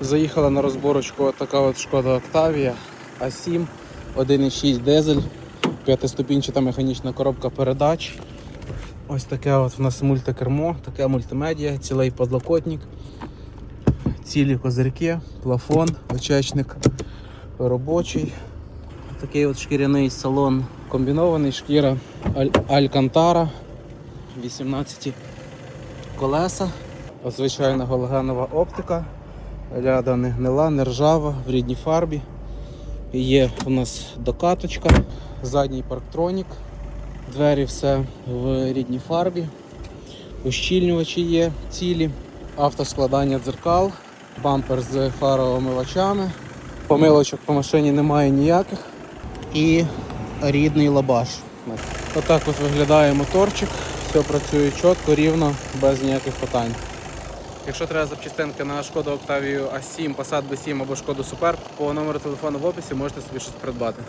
Заїхала на розборочку така от шкода Октавія А7, 1,6 дизель, п'ятиступінчата механічна коробка передач. Ось таке от у нас мультикермо, таке мультимедіа, цілий подлокотник, цілі козирки, плафон, очечник робочий. Такий от шкіряний салон комбінований, шкіра Аль- Алькантара, 18 колеса, звичайна галогенова оптика, ляда не гнила, не ржава, в рідній фарбі. Є у нас докаточка, задній парктронік, двері все в рідній фарбі, ущільнювачі є цілі, автоскладання дзеркал, бампер з фароомивачами, помилочок по машині немає ніяких і рідний лабаш. Отак от виглядає моторчик, все працює чітко, рівно, без ніяких питань. Якщо треба запчастинки на шкоду Octavia A7, Passat B7 або шкоду Superb, по номеру телефону в описі можете собі щось придбати.